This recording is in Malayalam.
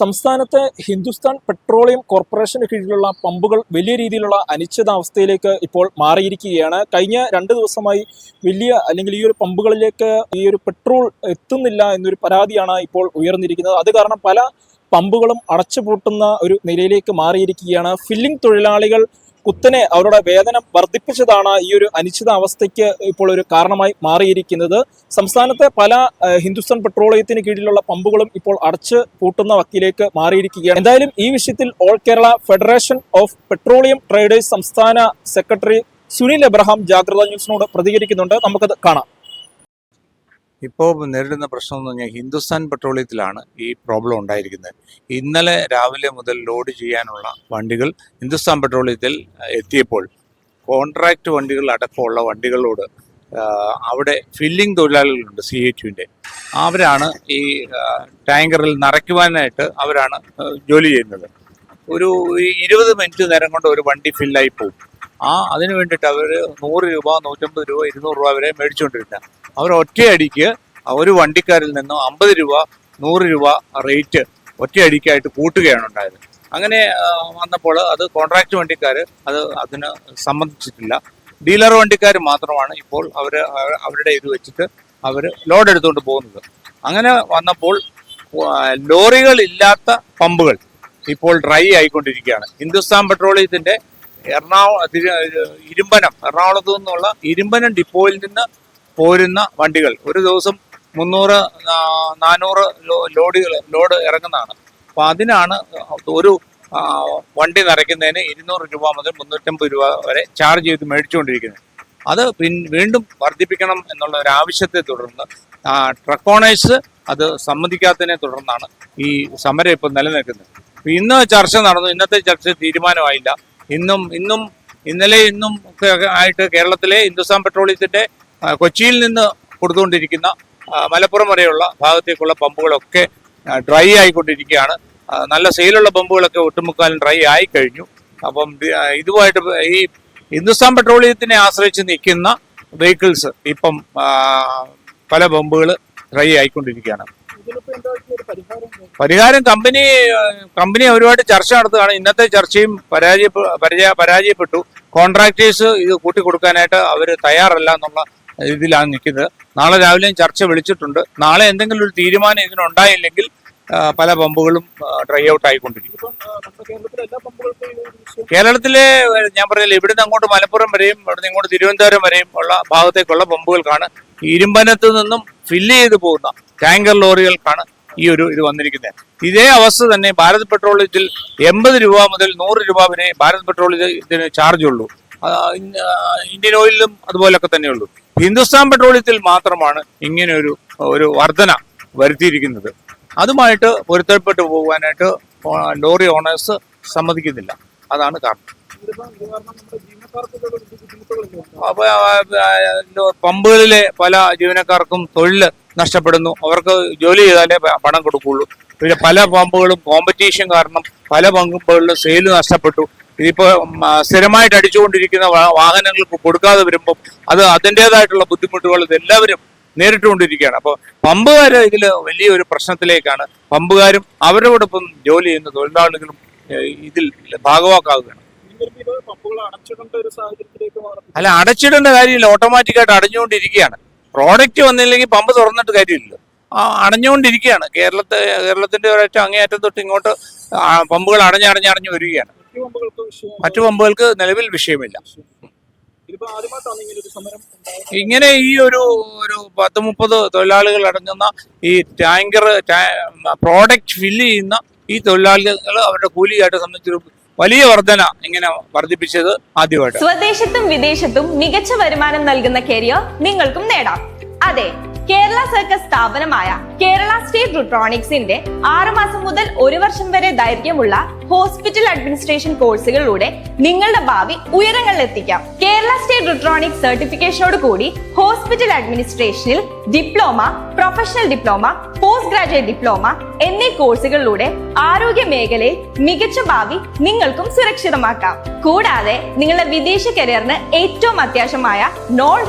സംസ്ഥാനത്തെ ഹിന്ദുസ്ഥാൻ പെട്രോളിയം കോർപ്പറേഷന് കീഴിലുള്ള പമ്പുകൾ വലിയ രീതിയിലുള്ള അനിശ്ചിതാവസ്ഥയിലേക്ക് ഇപ്പോൾ മാറിയിരിക്കുകയാണ്. കഴിഞ്ഞ രണ്ട് ദിവസമായി വലിയ അല്ലെങ്കിൽ ഈ ഒരു പമ്പുകളിലേക്ക് ഈ ഒരു പെട്രോൾ എത്തുന്നില്ല എന്നൊരു പരാതിയാണ് ഇപ്പോൾ ഉയർന്നിരിക്കുന്നത്. അത് കാരണം പല പമ്പുകളും അടച്ചുപൂട്ടുന്ന ഒരു നിലയിലേക്ക് മാറിയിരിക്കുകയാണ്. ഫില്ലിംഗ് തൊഴിലാളികൾ കുത്തനെ അവരുടെ വേതനം വർദ്ധിപ്പിച്ചതാണ് ഈ ഒരു അനിശ്ചിതാവസ്ഥയ്ക്ക് ഇപ്പോൾ ഒരു കാരണമായി മാറിയിരിക്കുന്നത്. സംസ്ഥാനത്തെ പല ഹിന്ദുസ്ഥാൻ പെട്രോളിയത്തിന് കീഴിലുള്ള പമ്പുകളും ഇപ്പോൾ അടച്ച് പൂട്ടുന്ന വക്കിലേക്ക് മാറിയിരിക്കുകയാണ്. എന്തായാലും ഈ വിഷയത്തിൽ all Kerala federation of petroleum traders സംസ്ഥാന സെക്രട്ടറി സുനിൽ എബ്രഹാം ജാഗ്രത ന്യൂസിനോട് പ്രതികരിക്കുന്നുണ്ട്. നമുക്കത് കാണാം. ഇപ്പോൾ നേരിടുന്ന പ്രശ്നം എന്ന് പറഞ്ഞാൽ ഹിന്ദുസ്ഥാൻ പെട്രോളിയത്തിലാണ് ഈ പ്രോബ്ലം ഉണ്ടായിരിക്കുന്നത്. ഇന്നലെ രാവിലെ മുതൽ ലോഡ് ചെയ്യാനുള്ള വണ്ടികൾ ഹിന്ദുസ്ഥാൻ പെട്രോളിയത്തിൽ എത്തിയപ്പോൾ കോൺട്രാക്ട് വണ്ടികൾ അടക്കമുള്ള വണ്ടികളോട് അവിടെ ഫില്ലിംഗ് തൊഴിലാളികളുണ്ട് സി എച്ച് യുവിന്റെ അവരാണ് ഈ ടാങ്കറിൽ നിറയ്ക്കുവാനായിട്ട് അവരാണ് ജോലി ചെയ്യുന്നത്. ഒരു ഇരുപത് മിനിറ്റ് നേരം കൊണ്ട് ഒരു വണ്ടി ഫില്ലായി പോകും ആ അതിന് വേണ്ടിയിട്ട് അവർ നൂറ് രൂപ നൂറ്റമ്പത് രൂപ ഇരുന്നൂറ് രൂപ വരെ മേടിച്ചുകൊണ്ടിരുന്ന അവർ ഒറ്റയടിക്ക് ഒരു വണ്ടിക്കാരിൽ നിന്നും അമ്പത് രൂപ നൂറ് രൂപ റേറ്റ് ഒറ്റയടിക്കായിട്ട് കൂട്ടുകയാണ് ഉണ്ടായത്. അങ്ങനെ വന്നപ്പോൾ അത് കോൺട്രാക്ട് വണ്ടിക്കാർ അത് അതിന് സംബന്ധിച്ചിട്ടില്ല ഡീലർ വണ്ടിക്കാർ മാത്രമാണ് ഇപ്പോൾ അവർ അവരുടെ ഇത് വെച്ചിട്ട് അവർ ലോഡ് എടുത്തുകൊണ്ട് പോകുന്നത്. അങ്ങനെ വന്നപ്പോൾ ലോറികളില്ലാത്ത പമ്പുകൾ ഇപ്പോൾ ഡ്രൈ ആയിക്കൊണ്ടിരിക്കുകയാണ്. ഹിന്ദുസ്ഥാൻ പെട്രോളിയത്തിന്റെ എറണാകുളം ഇരുമ്പനം എറണാകുളത്ത് നിന്നുള്ള ഇരുമ്പനം ഡിപ്പോയിൽ നിന്ന് പോരുന്ന വണ്ടികൾ. ഒരു ദിവസം മുന്നൂറ് നാനൂറ് ലോഡുകൾ ലോഡ് ഇറങ്ങുന്നതാണ്. അപ്പൊ അതിനാണ് ഒരു വണ്ടി നിറയ്ക്കുന്നതിന് ഇരുന്നൂറ് രൂപ മുതൽ മുന്നൂറ്റമ്പത് രൂപ വരെ ചാർജ് ചെയ്ത് മേടിച്ചുകൊണ്ടിരിക്കുന്നത്. അത് പിൻ വീണ്ടും വർദ്ധിപ്പിക്കണം എന്നുള്ള ഒരു ആവശ്യത്തെ തുടർന്ന് ട്രക്ക് ഓണേഴ്സ് അത് സമ്മതിക്കാത്തതിനെ തുടർന്നാണ് ഈ സമരം ഇപ്പോൾ നിലനിൽക്കുന്നത്. ഇന്ന് ചർച്ച നടന്നു ഇന്നത്തെ ചർച്ച തീരുമാനമായില്ല. ഇന്നും ഇന്നും ഇന്നലെ ഇന്നും ഒക്കെ ആയിട്ട് കേരളത്തിലെ ഹിന്ദുസ്ഥാൻ പെട്രോളിയത്തിന്റെ കൊച്ചിയിൽ നിന്ന് കൊടുത്തുകൊണ്ടിരിക്കുന്ന മലപ്പുറം വരെയുള്ള ഭാഗത്തേക്കുള്ള പമ്പുകളൊക്കെ ഡ്രൈ ആയിക്കൊണ്ടിരിക്കുകയാണ്. നല്ല സെയിലുള്ള പമ്പുകളൊക്കെ ഒട്ടുമുക്കാലും ഡ്രൈ ആയി കഴിഞ്ഞു അപ്പം ഇത്- ഇതുമായിട്ട് ഈ ഹിന്ദുസ്ഥാൻ പെട്രോളിയത്തിനെ ആശ്രയിച്ച് നിൽക്കുന്ന വെഹിക്കിൾസ് ഇപ്പം പല പമ്പുകൾ ഡ്രൈ ആയിക്കൊണ്ടിരിക്കുകയാണ്. പരിഹാരം കമ്പനി കമ്പനി ഒരുപാട് ചർച്ച നടത്തുകയാണ്. ഇന്നത്തെ ചർച്ചയും പരാജയ പരാജയ പരാജയപ്പെട്ടു. കോൺട്രാക്ടേഴ്സ് ഇത് കൂട്ടിക്കൊടുക്കാനായിട്ട് അവർ തയ്യാറല്ല എന്നുള്ള ഇതിലാണ് നിൽക്കുന്നത്. നാളെ രാവിലെയും ചർച്ച വിളിച്ചിട്ടുണ്ട്. നാളെ എന്തെങ്കിലും ഒരു തീരുമാനം ഇതിനുണ്ടായില്ലെങ്കിൽ പല പമ്പുകളും ഡ്രൈ ഔട്ട് ആയിക്കൊണ്ടിരിക്കും. കേരളത്തിലെ ഞാൻ പറഞ്ഞില്ല ഇവിടുന്ന് അങ്ങോട്ട് മലപ്പുറം വരെയും ഇവിടുന്ന് ഇങ്ങോട്ട് തിരുവനന്തപുരം വരെയും ഉള്ള ഭാഗത്തേക്കുള്ള പമ്പുകൾക്കാണ്. ഇരുമ്പനത്ത് നിന്നും ഫില്ല് ചെയ്ത് പോകുന്ന ടാങ്കർ ലോറികൾക്കാണ് ഈ ഒരു ഇത് വന്നിരിക്കുന്നത്. ഇതേ അവസ്ഥ തന്നെ ഭാരത് പെട്രോളിയത്തിൽ എൺപത് രൂപ മുതൽ നൂറ് രൂപ വരെ ഭാരത് പെട്രോളിയത്തിന് ചാർജ് ഉള്ളൂ. ഇന്ത്യൻ ഓയിലിലും അതുപോലൊക്കെ തന്നെയുള്ളൂ. ഹിന്ദുസ്ഥാൻ പെട്രോളിയത്തിൽ മാത്രമാണ് ഇങ്ങനെ ഒരു ഒരു വർധന വരുത്തിയിരിക്കുന്നത്. അതുമായിട്ട് പൊരുത്തപ്പെട്ടു പോകാനായിട്ട് ലോറി ഓണേഴ്സ് സമ്മതിക്കുന്നില്ല. അതാണ് കാരണം. പമ്പുകളിലെ പല ജീവനക്കാർക്കും തൊഴിൽ നഷ്ടപ്പെടുന്നു. അവർക്ക് ജോലി ചെയ്താലേ പണം കൊടുക്കുള്ളൂ പിന്നെ പല പമ്പുകളും കോമ്പറ്റീഷൻ കാരണം പല പമ്പുകളിലും സെയിൽ നഷ്ടപ്പെട്ടു. ഇതിപ്പോ ഉം, ആ, സ്ഥിരമായിട്ട് അടിച്ചുകൊണ്ടിരിക്കുന്ന വാഹനങ്ങൾക്ക് കൊടുക്കാതെ വരുമ്പോൾ അത് അതിന്റെതായിട്ടുള്ള ബുദ്ധിമുട്ടുകൾ ഇതെല്ലാവരും നേരിട്ടുകൊണ്ടിരിക്കുകയാണ്. അപ്പോൾ പമ്പുകാർ ഇതിൽ വലിയൊരു പ്രശ്നത്തിലേക്കാണ്. പമ്പുകാരും അവരോടൊപ്പം ജോലി ചെയ്യുന്ന തൊഴിലാളികളും ഇതിൽ ഭാഗവാക്കാവുകയാണ്. അല്ല അടച്ചിടേണ്ട കാര്യമില്ല. ഓട്ടോമാറ്റിക്കായിട്ട് അടഞ്ഞുകൊണ്ടിരിക്കുകയാണ്. പ്രോഡക്റ്റ് വന്നില്ലെങ്കിൽ പമ്പ് തുറന്നിട്ട് കാര്യമില്ല ആ അടഞ്ഞുകൊണ്ടിരിക്കുകയാണ്. കേരളത്തെ കേരളത്തിന്റെ ഒരൊറ്റ അങ്ങേയറ്റം തൊട്ട് ഇങ്ങോട്ട് പമ്പുകൾ പമ്പുകൾ അടഞ്ഞടഞ്ഞടഞ്ഞ് വരികയാണ്. മറ്റു പമ്പുകൾക്ക് നിലവിൽ വിഷയമില്ല. ഇങ്ങനെ ഈ ഒരു ഒരു പത്ത് മുപ്പത് തൊഴിലാളികൾ അടങ്ങുന്ന ഈ ടാങ്കർ പ്രോഡക്റ്റ് ഫില്ല് ചെയ്യുന്ന ഈ തൊഴിലാളികൾ അവരുടെ കൂലിയായിട്ട് സംബന്ധിച്ചൊരു വലിയ വർധന ഇങ്ങനെ വർദ്ധിപ്പിച്ചത് ആദ്യമായിട്ട് സ്വദേശത്തും വിദേശത്തും മികച്ച വരുമാനം നൽകുന്ന കരിയർ നിങ്ങൾക്കും നേടാം. അതെ കേരള സർക്കസ് സ്ഥാപനമായ കേരള സ്റ്റേറ്റ് റുട്രോണിക്സിന്റെ ആറുമാസം മുതൽ ഒരു വർഷം വരെ ദൈർഘ്യമുള്ള ഹോസ്പിറ്റൽ അഡ്മിനിസ്ട്രേഷൻ കോഴ്സുകളിലൂടെ നിങ്ങളുടെ ഭാവി ഉയരങ്ങളിൽ എത്തിക്കാം കേരള സ്റ്റേറ്റ് റുട്രോണിക്സ് സർട്ടിഫിക്കേഷനോട് കൂടി hospital അഡ്മിനിസ്ട്രേഷനിൽ diploma professional diploma post graduate diploma എന്നീ കോഴ്സുകളിലൂടെ ആരോഗ്യ മേഖലയിൽ മികച്ച ഭാവി നിങ്ങൾക്കും സുരക്ഷിതമാക്കാം. കൂടാതെ നിങ്ങളുടെ വിദേശ കരിയറിന് ഏറ്റവും അത്യാവശ്യമായ നോൺ